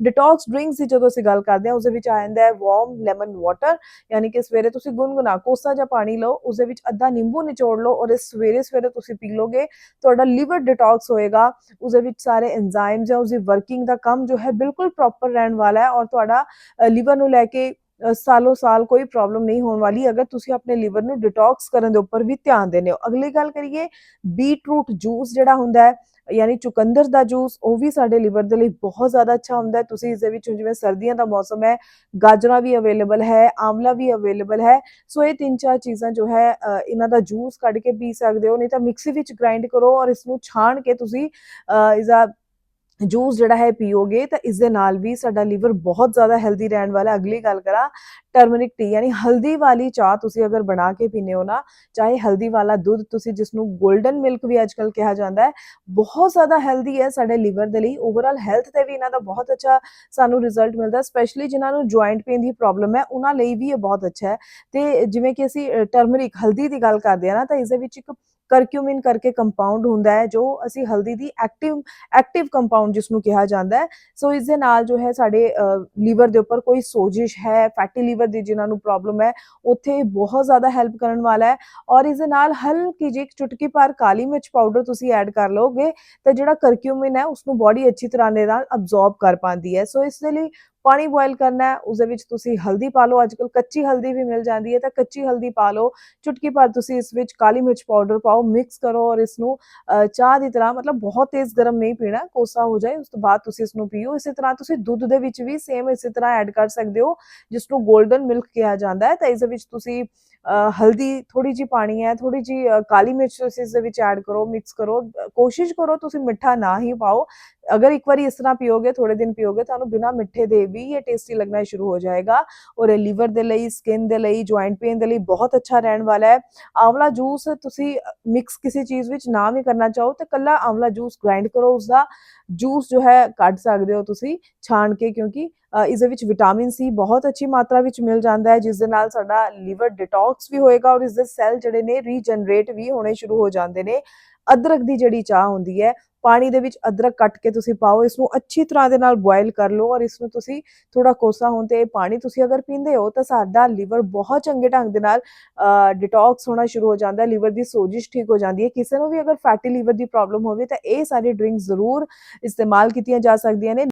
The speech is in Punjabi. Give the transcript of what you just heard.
ਡਿਟੌਕਸ ਡਰਿੰਕਸ ਦੀ ਜਦੋਂ ਅਸੀਂ ਗੱਲ ਕਰਦੇ ਹਾਂ ਉਸ ਦੇ ਵਿੱਚ ਆ ਜਾਂਦਾ ਹੈ ਵਾਰਮ ਲੈਮਨ ਵਾਟਰ ਯਾਨੀ ਕਿ ਸਵੇਰੇ ਤੁਸੀਂ ਗੁਨਗੁਨਾ ਕੋਸਾ ਜਾਂ ਪਾਣੀ ਲਓ ਉਸ ਦੇ ਵਿੱਚ ਅੱਧਾ ਨਿੰਬੂ ਨਿਚੋੜ ਲਓ ਔਰ ਇਹ ਸਵੇਰੇ ਸਵੇਰੇ ਤੁਸੀਂ ਪੀ ਲੋਗੇ, ਤੁਹਾਡਾ ਲੀਵਰ ਡਿਟੌਕਸ ਹੋਏਗਾ ਉਸ ਦੇ ਵਿੱਚ ਸਾਰੇ ਐਂਜ਼ਾਈਮਸ ਜਾਂ ਉਸ ਦੀ ਵਰਕਿੰਗ ਦਾ ਕੰਮ ਜੋ ਹੈ ਬਿਲਕੁਲ ਪ੍ਰੋਪਰ ਰਹਿਣ ਵਾਲਾ ਹੈ ਔਰ ਤੁਹਾਡਾ ਲੀਵਰ ਨੂੰ ਲੈ ਕੇ ਸਾਲੋ ਸਾਲ ਕੋਈ ਪ੍ਰੋਬਲਮ ਨਹੀਂ ਹੋਣ ਵਾਲੀ ਅਗਰ ਤੁਸੀਂ ਆਪਣੇ ਲਿਵਰ ਨੂੰ ਡਿਟੌਕਸ ਕਰਨ ਦੇ ਉੱਪਰ ਵੀ ਧਿਆਨ ਦਿੰਦੇ ਹੋ। ਅਗਲੀ ਗੱਲ ਕਰੀਏ ਬੀਟਰੂਟ ਜੂਸ ਜਿਹੜਾ ਹੁੰਦਾ ਹੈ ਯਾਨੀ ਚੁਕੰਦਰ ਦਾ ਜੂਸ ਉਹ ਵੀ ਸਾਡੇ ਲਿਵਰ ਦੇ ਲਈ ਬਹੁਤ ਜ਼ਿਆਦਾ ਅੱਛਾ ਹੁੰਦਾ ਹੈ। ਤੁਸੀਂ ਇਸ ਦੇ ਵਿੱਚ ਜਿਵੇਂ ਸਰਦੀਆਂ ਦਾ ਮੌਸਮ ਹੈ ਗਾਜਰਾਂ ਵੀ ਅਵੇਲੇਬਲ ਹੈ ਆਮਲਾ ਵੀ ਅਵੇਲੇਬਲ ਹੈ। ਸੋ ਇਹ ਤਿੰਨ ਚਾਰ ਚੀਜ਼ਾਂ ਜੋ ਹੈ ਇਹਨਾਂ ਦਾ ਜੂਸ ਕੱਢ ਕੇ ਪੀ ਸਕਦੇ ਹੋ ਨਹੀਂ ਤਾਂ ਮਿਕਸੀ ਵਿੱਚ ਗ੍ਰਾਈਂਡ ਕਰੋ ਔਰ ਇਸ ਨੂੰ ਛਾਣ ਕੇ ਤੁਸੀਂ ਅ, ਇਸਦਾ ਜੂਸ ਜਿਹੜਾ ਹੈ ਪੀਓਗੇ ਤਾਂ ਇਸ ਦੇ ਨਾਲ ਵੀ ਸਾਡਾ ਲੀਵਰ ਬਹੁਤ ਜ਼ਿਆਦਾ ਹੈਲਦੀ ਰਹਿਣ ਵਾਲਾ ਅਗਲੀ ਗੱਲ ਕਰਾਂ ਟਰਮਰਿਕ ਟੀ ਯਾਨੀ ਹਲਦੀ ਵਾਲੀ ਚਾਹ ਤੁਸੀਂ ਅਗਰ ਬਣਾ ਕੇ ਪੀਨੇ ਹੋ ਨਾ, ਚਾਹੇ ਹਲਦੀ ਵਾਲਾ ਦੁੱਧ ਤੁਸੀਂ ਜਿਸ ਨੂੰ 골ਡਨ ਮਿਲਕ ਵੀ ਅੱਜਕੱਲ ਕਿਹਾ ਜਾਂਦਾ ਹੈ, ਬਹੁਤ ਜ਼ਿਆਦਾ ਹੈਲਦੀ ਹੈ ਸਾਡੇ ਲੀਵਰ ਦੇ ਲਈ। ਓਵਰਆਲ ਹੈਲਥ ਤੇ ਵੀ ਇਹਨਾਂ ਦਾ ਬਹੁਤ ਅੱਛਾ ਸਾਨੂੰ ਰਿਜ਼ਲਟ ਮਿਲਦਾ ਸਪੈਸ਼ਲੀ ਜਿਨ੍ਹਾਂ ਨੂੰ ਜੁਆਇੰਟ ਪੇਨ ਦੀ ਪ੍ਰੋਬਲਮ ਹੈ, ਉਹਨਾਂ ਲਈ ਵੀ ਇਹ ਬਹੁਤ ਅੱਛਾ ਹੈ। ਤੇ ਜਿਵੇਂ ਕਿ ਅਸੀਂ ਟਰਮਰਿਕ ਹਲਦੀ ਦੀ ਗੱਲ ਕਰਦੇ ਆ ਨਾ, ਤਾਂ ਇਸ ਦੇ ਵਿੱਚ ਇੱਕ ਕਰਕਿਊਮਿਨ ਕਰਕੇ ਕੰਪਾਊਂਡ ਹੁੰਦਾ ਹੈ, ਜੋ ਅਸੀਂ ਹਲਦੀ ਦੀ ਐਕਟਿਵ ਐਕਟਿਵ ਕੰਪਾਊਂਡ ਜਿਸ ਨੂੰ ਕਿਹਾ ਜਾਂਦਾ ਹੈ। ਸੋ ਇਸ ਦੇ ਨਾਲ ਜੋ ਹੈ ਸਾਡੇ ਲੀਵਰ ਦੇ ਉੱਪਰ ਕੋਈ ਸੋਜਿਸ਼ ਹੈ ਫੈਟੀ ਲੀਵਰ ਦੀ ਜਿਨ੍ਹਾਂ ਨੂੰ ਪ੍ਰੋਬਲਮ ਹੈ, ਉੱਥੇ ਬਹੁਤ ਜ਼ਿਆਦਾ ਹੈਲਪ ਕਰਨ ਵਾਲਾ ਹੈ। ਔਰ ਇਸ ਦੇ ਨਾਲ ਹਲਕੀ ਜਿਹੀ ਇੱਕ ਚੁਟਕੀ ਭਰ ਕਾਲੀ ਮਿਰਚ ਪਾਊਡਰ ਤੁਸੀਂ ਐਡ ਕਰ ਲਓਗੇ, ਤਾਂ ਜਿਹੜਾ ਕਰਕਿਊਮਿਨ ਹੈ ਉਸ ਨੂੰ ਬਾਡੀ ਅੱਛੀ ਤਰ੍ਹਾਂ ਦੇ ਨਾਲ ਅਬਜ਼ੌਰਬ ਕਰ ਪਾਉਂਦੀ ਹੈ। ਸੋ ਇਸ ਦੇ ਲਈ ਪਾਣੀ ਬੋਇਲ ਕਰਨਾ ਹੈ ਉਸ ਦੇ ਵਿੱਚ ਤੁਸੀਂ ਹਲਦੀ ਪਾ ਲਓ। ਅੱਜਕੱਲ ਕੱਚੀ ਹਲਦੀ ਵੀ ਮਿਲ ਜਾਂਦੀ ਹੈ ਤਾਂ ਕੱਚੀ ਹਲਦੀ ਪਾ ਲਓ। ਚੁਟਕੀ ਭਰ ਤੁਸੀਂ ਇਸ ਵਿੱਚ ਕਾਲੀ ਮਿਰਚ ਪਾਊਡਰ ਪਾਓ ਮਿਕਸ ਕਰੋ ਔਰ ਇਸ ਨੂੰ ਚਾਹ ਦੀ ਤਰ੍ਹਾਂ ਮਤਲਬ ਬਹੁਤ ਤੇਜ਼ ਗਰਮ ਨਹੀਂ ਪੀਣਾ ਕੋਸਾ ਹੋ ਜਾਏ ਉਸ ਤੋਂ ਬਾਅਦ ਤੁਸੀਂ ਇਸ ਨੂੰ ਪੀਓ। ਇਸੇ ਤਰ੍ਹਾਂ ਤੁਸੀਂ ਦੁੱਧ ਦੇ ਵਿੱਚ ਵੀ ਸੇਮ ਇਸੇ ਤਰ੍ਹਾਂ ਐਡ ਕਰ ਸਕਦੇ ਹੋ ਜਿਸ ਨੂੰ 골ਡਨ ਮਿਲਕ ਕਿਹਾ ਜਾਂਦਾ ਹੈ। ਤਾਂ ਇਸ ਦੇ ਵਿੱਚ ਤੁਸੀਂ ਅ, ਹਲਦੀ ਥੋੜੀ ਜੀ ਪਾਣੀ ਹੈ ਥੋੜੀ ਜੀ ਕਾਲੀ ਮਿਰਚ ਤੁਸੀਂ ਇਸ ਦੇ ਵਿੱਚ ਐਡ ਕਰੋ ਮਿਕਸ ਕਰੋ। ਕੋਸ਼ਿਸ਼ ਕਰੋ ਤੁਸੀਂ ਮਿੱਠਾ ਨਾ ਹੀ ਪਾਓ। ਅਗਰ ਇੱਕ ਵਾਰੀ ਇਸ ਤਰ੍ਹਾਂ ਪੀਓਗੇ ਥੋੜੇ ਦਿਨ ਪੀਓਗੇ ਤੁਹਾਨੂੰ ਬਿਨਾ ਮਿੱਠੇ ਦੇ ਵੀ ਇਹ ਟੇਸਟੀ ਲੱਗਣਾ ਸ਼ੁਰੂ ਹੋ ਜਾਏਗਾ ਔਰ ਇਹ ਲੀਵਰ ਦੇ ਲਈ ਸਕਿਨ ਦੇ ਲਈ ਜੁਆਇੰਟ ਪੇਨ ਦੇ ਲਈ ਬਹੁਤ ਅੱਛਾ ਰਹਿਣ ਵਾਲਾ ਹੈ ਆਵਲਾ ਜੂਸ ਤੁਸੀਂ ਮਿਕਸ ਕਿਸੇ ਚੀਜ਼ ਵਿੱਚ ਨਾ ਵੀ ਕਰਨਾ ਚਾਹੋ ਤੇ ਕੱਲਾ ਆਵਲਾ ਜੂਸ ਗ੍ਰਾਈਂਡ ਕਰੋ ਉਸਦਾ ਜੂਸ ਜੋ ਹੈ ਕੱਢ ਸਕਦੇ ਹੋ ਤੁਸੀਂ ਛਾਣ ਕੇ ਕਿਉਂਕਿ ਅ, ਇਸ ਦੇ ਵਿੱਚ ਵਿਟਾਮਿਨ ਸੀ ਬਹੁਤ ਅੱਛੀ ਮਾਤਰਾ ਵਿੱਚ ਮਿਲ ਜਾਂਦਾ ਹੈ ਜਿਸ ਦੇ ਨਾਲ ਸਾਡਾ ਲੀਵਰ ਡਿਟੌਕਸ ਵੀ ਹੋਏਗਾ ਔਰ ਇਸ ਦੇ ਸੈੱਲ ਜਿਹੜੇ ਨੇ ਰੀਜਨਰੇਟ ਵੀ ਹੋਣੇ ਸ਼ੁਰੂ ਹੋ ਜਾਂਦੇ ਨੇ ਅਦਰਕ ਦੀ ਜਿਹੜੀ ਚਾਹ ਹੁੰਦੀ ਹੈ ਪਾਣੀ ਦੇ ਵਿੱਚ ਅਦਰਕ ਕੱਟ ਕੇ ਤੁਸੀਂ ਪਾਓ ਇਸ ਨੂੰ ਅੱਛੀ ਤਰ੍ਹਾਂ ਦੇ ਨਾਲ ਬੋਇਲ ਕਰ ਲਓ ਔਰ ਇਸ ਨੂੰ ਤੁਸੀਂ ਥੋੜਾ ਕੋਸਾ ਹੋਣ ਤੇ ਇਹ ਪਾਣੀ ਤੁਸੀਂ ਅਗਰ ਪੀਂਦੇ ਹੋ ਤਾਂ ਸਾਡਾ ਲੀਵਰ ਬਹੁਤ ਚੰਗੇ ਢੰਗ ਦੇ ਨਾਲ ਡਿਟੌਕਸ ਹੋਣਾ ਸ਼ੁਰੂ ਹੋ ਜਾਂਦਾ ਹੈ ਲੀਵਰ ਦੀ ਸੋਜਿਸ਼ ਠੀਕ ਹੋ ਜਾਂਦੀ ਹੈ। ਕਿਸੇ ਨੂੰ ਵੀ ਅਗਰ ਫੈਟੀ ਲੀਵਰ ਦੀ ਪ੍ਰੋਬਲਮ ਹੋਵੇ ਤਾਂ ਇਹ ਸਾਰੇ ਡਰਿੰਕ ਜ਼ਰੂਰ ਇਸਤੇਮਾਲ ਕੀਤੀਆਂ ਜਾ ਸਕਦੀਆਂ ਨੇ।